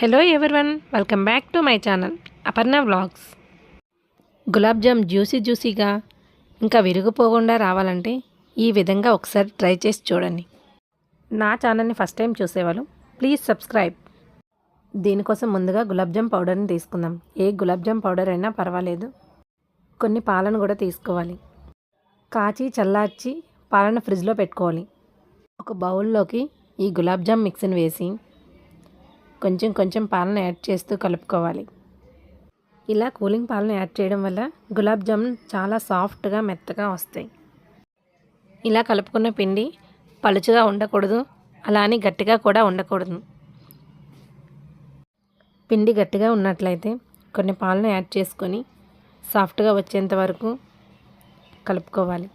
Hello everyone welcome back to my channel Aparna vlogs gulab jam juicy జ్యూసీగా ఇంకా విరిగిపోకుండా రావాలంటే ఈ విధంగా ఒకసారి ట్రై చేసి చూడండి. నా ఛానల్ని ఫస్ట్ టైం చూసేవాళ్ళు ప్లీజ్ సబ్స్క్రైబ్ దీనికోసం ముందుగా గులాబ్ జామ్ పౌడర్ని తీసుకుందాం. ఏ గులాబ్ జామ్ పౌడర్ అయినా పర్వాలేదు. కొన్ని పాలను కూడా తీసుకోవాలి. కాచి చల్లార్చి పాలను ఫ్రిడ్జ్లో పెట్టుకోవాలి. ఒక బౌల్లోకి ఈ గులాబ్ జామ్ మిక్స్ని వేసి కొంచెం కొంచెం పాలను యాడ్ చేస్తూ కలుపుకోవాలి. ఇలా కూలింగ్ పాలను యాడ్ చేయడం వల్ల గులాబ్ జామున్ చాలా సాఫ్ట్గా మెత్తగా వస్తాయి. ఇలా కలుపుకున్న పిండి పలుచుగా ఉండకూడదు అలా అని గట్టిగా కూడా ఉండకూడదు. పిండి గట్టిగా ఉన్నట్లయితే కొన్ని పాలను యాడ్ చేసుకొని సాఫ్ట్గా వచ్చేంత వరకు కలుపుకోవాలి.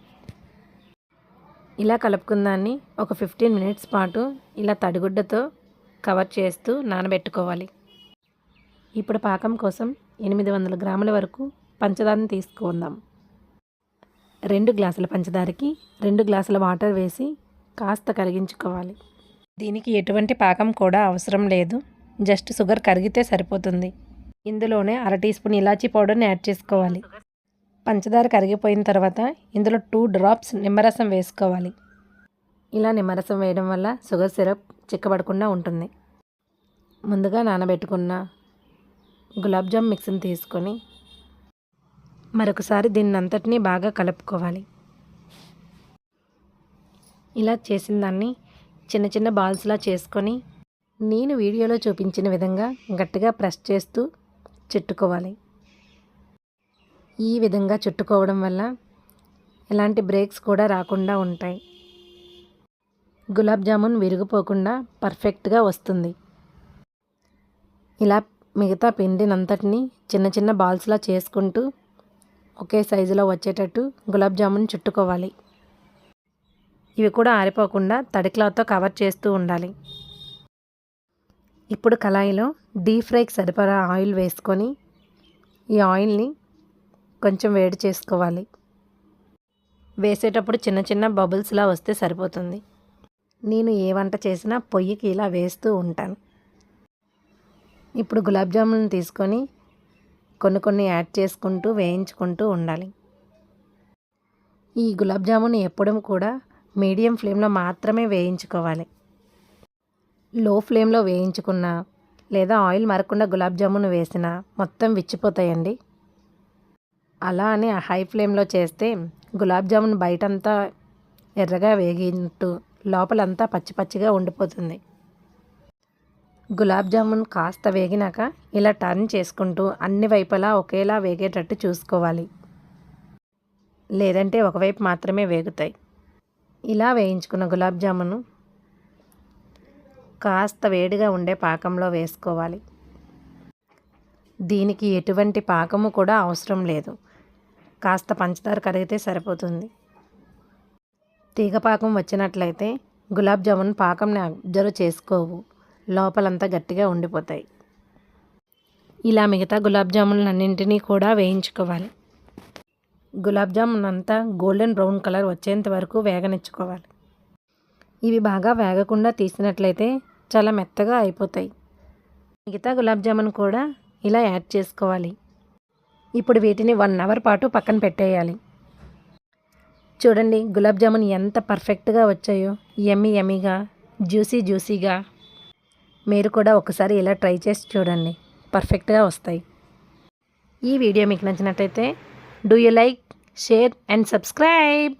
ఇలా కలుపుకున్న దాన్ని ఒక ఫిఫ్టీన్ మినిట్స్ పాటు ఇలా తడిగుడ్డతో కవర్ చేస్తూ నానబెట్టుకోవాలి. ఇప్పుడు పాకం కోసం ఎనిమిది వందల గ్రాముల వరకు పంచదారని తీసుకుందాం రెండు గ్లాసుల పంచదారకి రెండు గ్లాసుల వాటర్ వేసి కాస్త కరిగించుకోవాలి. దీనికి ఎటువంటి పాకం కూడా అవసరం లేదు. జస్ట్ షుగర్ కరిగితే సరిపోతుంది. ఇందులోనే అర టీ స్పూన్ ఇలాచీ పౌడర్ని యాడ్ చేసుకోవాలి. పంచదార కరిగిపోయిన తర్వాత ఇందులో టూ డ్రాప్స్ నిమ్మరసం వేసుకోవాలి. ఇలా నిమ్మరసం వేయడం వల్ల షుగర్ సిరప్ చిక్కబడకుండా ఉంటుంది. ముందుగా నానబెట్టుకున్న గులాబ్ జామ్ మిక్స్ని తీసుకొని మరొకసారి దీన్ని అంతటినీ బాగా కలుపుకోవాలి. ఇలా చేసిన దాన్ని చిన్న చిన్న బాల్స్లా చేసుకొని నేను వీడియోలో చూపించిన విధంగా గట్టిగా ప్రెస్ చేస్తూ చుట్టుకోవాలి. ఈ విధంగా చుట్టుకోవడం వల్ల ఎలాంటి బ్రేక్స్ కూడా రాకుండా ఉంటాయి. గులాబ్ జామున్ విరిగిపోకుండా పర్ఫెక్ట్గా వస్తుంది. ఇలా మిగతా పిండినంతటిని చిన్న చిన్న బాల్స్లా చేసుకుంటూ ఒకే సైజులో వచ్చేటట్టు గులాబ్ జామున్ చుట్టుకోవాలి. ఇవి కూడా ఆరిపోకుండా తడి క్లాత్తో కవర్ చేస్తూ ఉండాలి. ఇప్పుడు కళాయిలో డీప్ ఫ్రైకి సరిపడా ఆయిల్ వేసుకొని ఈ ఆయిల్ని కొంచెం వేడి చేసుకోవాలి. వేసేటప్పుడు చిన్న చిన్న బబుల్స్లా వస్తే సరిపోతుంది. నేను ఏ వంట చేసినా పొయ్యికి ఇలా వేస్తూ ఉంటాను. ఇప్పుడు గులాబ్ జామున్ తీసుకొని కొన్ని కొన్ని యాడ్ చేసుకుంటూ వేయించుకుంటూ ఉండాలి. ఈ గులాబ్ జామున్ ఎప్పుడూ కూడా మీడియం ఫ్లేమ్లో మాత్రమే వేయించుకోవాలి. లో ఫ్లేమ్లో వేయించుకున్న లేదా ఆయిల్ మరకుండా గులాబ్ జామున్ వేసినా మొత్తం విచ్చిపోతాయండి. అలా అని హై ఫ్లేమ్లో చేస్తే గులాబ్ జామున్ బయటంతా ఎర్రగా వేగినట్టు లోపలంతా పచ్చి పచ్చిగా ఉండిపోతుంది. గులాబ్ జామున్ కాస్త వేగినాక ఇలా టర్న్ చేసుకుంటూ అన్ని వైపులా ఒకేలా వేగేటట్టు చూసుకోవాలి. లేదంటే ఒకవైపు మాత్రమే వేగుతాయి. ఇలా వేయించుకున్న గులాబ్ జామును కాస్త వేడిగా ఉండే పాకంలో వేసుకోవాలి. దీనికి ఎటువంటి పాకము కూడా అవసరం లేదు. కాస్త పంచదార కరిగితే సరిపోతుంది. తీగ పాకం వచ్చినట్లయితే గులాబ్ జామున్ పాకంని అబ్జర్వ్ చేసుకోవు. లోపలంతా గట్టిగా ఉండిపోతాయి. ఇలా మిగతా గులాబ్ జామున్ అన్నింటినీ కూడా వేయించుకోవాలి. గులాబ్ జామున్ అంతా గోల్డెన్ బ్రౌన్ కలర్ వచ్చేంత వరకు వేగనిచ్చుకోవాలి. ఇవి బాగా వేగకుండా తీసినట్లయితే చాలా మెత్తగా అయిపోతాయి. మిగతా గులాబ్ జామున్ కూడా ఇలా యాడ్ చేసుకోవాలి. ఇప్పుడు వీటిని వన్ అవర్ పాటు పక్కన పెట్టేయాలి. చూడండి గులాబ్ జామున్ ఎంత పర్ఫెక్ట్గా వచ్చాయో. ఎమ్మి ఎమ్మిగా జ్యూసీ జ్యూసీగా. మీరు కూడా ఒకసారి ఇలా ట్రై చేసి చూడండి. పర్ఫెక్ట్గా వస్తాయి. ఈ వీడియో మీకు నచ్చినట్టయితే do you like share and subscribe.